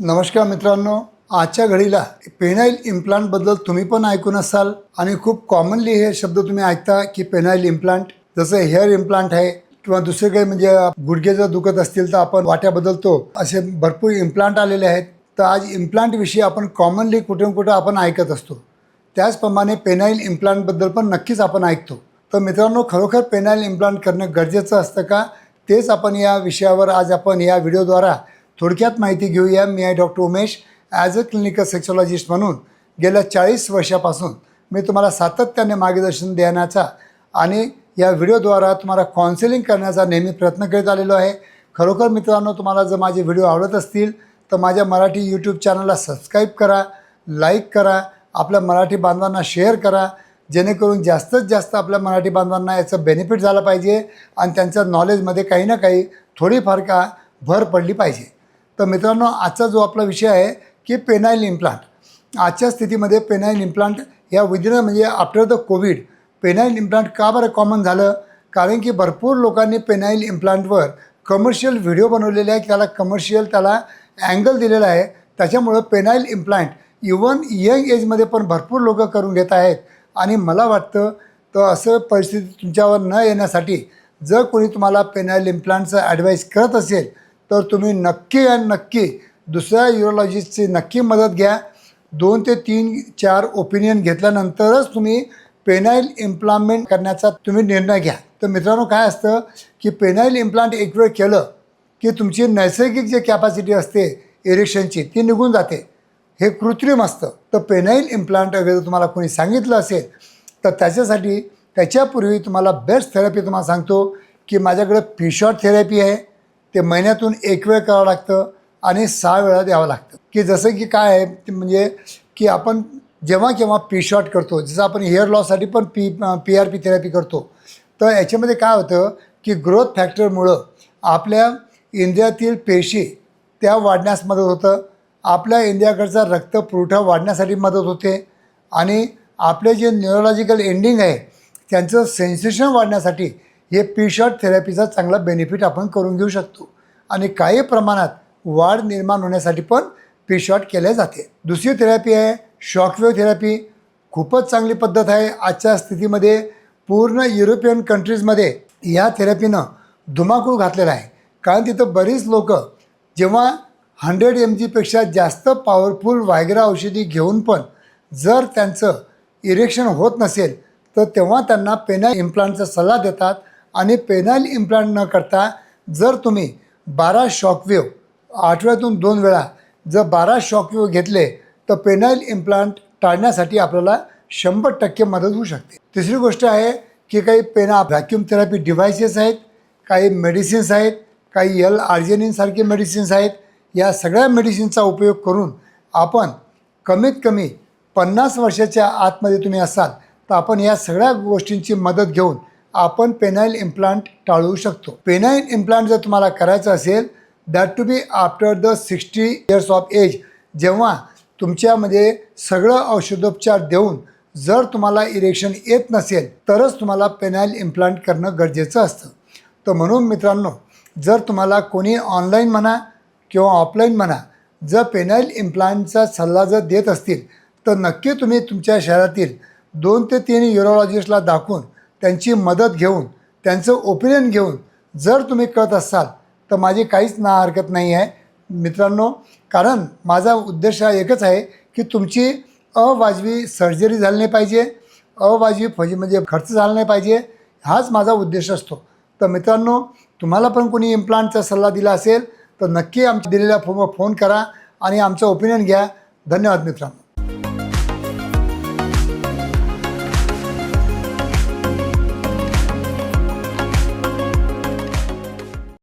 नमस्कार मित्रांनो आजच्या घडीला पेनाईल इम्प्लांटबद्दल तुम्ही पण ऐकून असाल आणि खूप कॉमनली हे शब्द तुम्ही ऐकता की पेनाईल इम्प्लांट जसं हेअर इम्प्लांट आहे किंवा दुसरे काही म्हणजे गुडघे जर दुखत असतील तर आपण वाट्या बदलतो असे भरपूर इम्प्लांट आलेले आहेत. तर आज इम्प्लांटविषयी आपण कॉमनली कुठे कुठं आपण ऐकत असतो. त्याचप्रमाणे पेनाईल इम्प्लांटबद्दल पण नक्कीच आपण ऐकतो. तर मित्रांनो खरोखर पेनाईल इम्प्लांट करणं गरजेचं असतं का? तेच आपण या विषयावर आज आपण या व्हिडिओद्वारा थोडक्यात माहिती घेऊया. मी आहे doctor Umesh as a clinical sexologist म्हणून गेल्या चाळीस वर्षापासून मी तुम्हाला सातत्याने मार्गदर्शन देण्याचा आणि या व्हिडिओद्वारा तुम्हाला काउन्सिलिंग करण्याचा नेहमी प्रयत्न करीत आलेलो आहे. खरोखर मित्रांनो तुम्हाला जर माझे व्हिडिओ आवडत असतील तर माझ्या मराठी यूट्यूब चॅनलला सबस्क्राईब करा लाईक करा आपल्या मराठी बांधवांना शेअर करा जेणेकरून जास्तीत जास्त आपल्या मराठी बांधवांना याचं बेनिफिट झालं पाहिजे आणि त्यांच्या नॉलेजमध्ये काही ना काही थोडीफार का भर पडली पाहिजे. तर मित्रांनो आजचा जो आपला विषय आहे की पेनाईल इम्प्लांट. आजच्या स्थितीमध्ये पेनाईल इम्प्लांट या विदिन म्हणजे after the covid penile implant का बरं कॉमन झालं? कारण की भरपूर लोकांनी पेनाईल इम्प्लांटवर कमर्शियल व्हिडिओ बनवलेले आहे त्याला कमर्शियल त्याला अँगल दिलेला आहे. त्याच्यामुळं पेनाईल इम्प्लांट इवन यंग एजमध्ये पण भरपूर लोक करून घेत आहेत. आणि मला वाटतं तर असं परिस्थिती तुमच्यावर न येण्यासाठी जर कोणी तुम्हाला पेनाईल इम्प्लांटचं ॲडवाईस करत असेल तर तुम्ही नक्की आणि नक्की दुसऱ्या युरोलॉजिस्टची नक्की मदत घ्या. दोन ते तीन चार ओपिनियन घेतल्यानंतरच तुम्ही पेनाईल इम्प्लांटमेंट करण्याचा तुम्ही निर्णय घ्या. तर मित्रांनो काय असतं की पेनाईल इम्प्लांट एक वेळ केलं की तुमची नैसर्गिक जे कॅपॅसिटी असते इरेक्शनची ती निघून जाते. हे कृत्रिम असतं. तर पेनाईल इम्प्लांट वगैरे तुम्हाला कोणी सांगितलं असेल तर त्याच्यासाठी त्याच्यापूर्वी तुम्हाला बेस्ट थेरपी तुम्हाला सांगतो की माझ्याकडे फिशॉट थेरपी आहे. ते महिन्यातून एक वेळ करावं लागतं आणि सहा वेळा द्यावं लागतं. की जसं की काय आहे ते म्हणजे की आपण जेव्हा केव्हा पी शॉट करतो जसं आपण हेअर लॉससाठी पण P P R P therapy करतो तर याच्यामध्ये काय होतं की ग्रोथ फॅक्टरमुळं आपल्या इंद्रियातील पेशी त्या वाढण्यास मदत होतं आपल्या इंद्रियाकडचा रक्तपुरवठा वाढण्यासाठी मदत होते आणि आपले जे न्यूरोलॉजिकल एंडिंग आहे त्यांचं सेन्सेशन वाढण्यासाठी हे पी शॉट थेरपीचा चांगला बेनिफिट आपण करून घेऊ शकतो. आणि काही प्रमाणात वाढ निर्माण होण्यासाठी पण पी शॉट केले जाते. दुसरी थेरपी आहे शॉकवेव्ह थेरपी. खूपच चांगली पद्धत आहे. आजच्या स्थितीमध्ये पूर्ण युरोपियन कंट्रीजमध्ये या थेरपीनं धुमाकूळ घातलेला आहे. कारण तिथं बरीच लोक जेव्हा हंड्रेड एम जीपेक्षा जास्त पॉवरफुल वायग्रा औषधी घेऊन पण जर त्यांचं इरेक्शन होत नसेल तर तेव्हा त्यांना पेना इम्प्लांटचा सल्ला देतात. आणि पेनाईल इम्प्लांट न करता जर तुम्ही बारा शॉकवेव्ह आठवड्यातून दोन वेळा जर बारा शॉकवेव्ह घेतले तर पेनाईल इम्प्लांट टाळण्यासाठी आपल्याला शंभर टक्के मदत होऊ शकते. तिसरी गोष्ट आहे की काही पेना व्हॅक्यूम थेरपी डिव्हायसेस आहेत काही मेडिसिन्स आहेत काही यल आर्जेनिनसारखे मेडिसिन्स आहेत या सगळ्या मेडिसिनचा उपयोग करून आपण कमीत कमी पन्नास वर्षाच्या आतमध्ये तुम्ही असाल तर आपण या सगळ्या गोष्टींची मदत घेऊन आपण पेनाईल इम्प्लांट टाळू शकतो. पेनाईल इम्प्लांट जर तुम्हाला करायचं असेल that to be after the sixty years of age जेव्हा तुमच्यामध्ये सगळं औषधोपचार देऊन जर तुम्हाला इरेक्शन येत नसेल तरच तुम्हाला पेनाईल इम्प्लांट करणं गरजेचं असतं. तर म्हणून मित्रांनो जर तुम्हाला कोणी ऑनलाईन म्हणा किंवा ऑफलाईन म्हणा जर पेनाईल इम्प्लांटचा सल्ला जर देत असतील तर नक्की तुम्ही तुमच्या शहरातील दोन ते तीन युरोलॉजिस्टला दाखवून त्यांची मदत घेऊन त्यांचं ओपिनियन घेऊन जर तुम्ही कळत असाल तर माझी काहीच ना हरकत नाही आहे. मित्रांनो कारण माझा उद्देश हा एकच आहे की तुमची अवाजवी सर्जरी झाली नाही पाहिजे. अवाजवी फजी म्हणजे खर्च झाला नाही पाहिजे. हाच माझा उद्देश असतो. तर मित्रांनो तुम्हाला पण कोणी इम्प्लांटचा सल्ला दिला असेल तर नक्की आमच्या दिलेल्या फोनवर फोन करा आणि आमचं ओपिनियन घ्या. धन्यवाद मित्रांनो.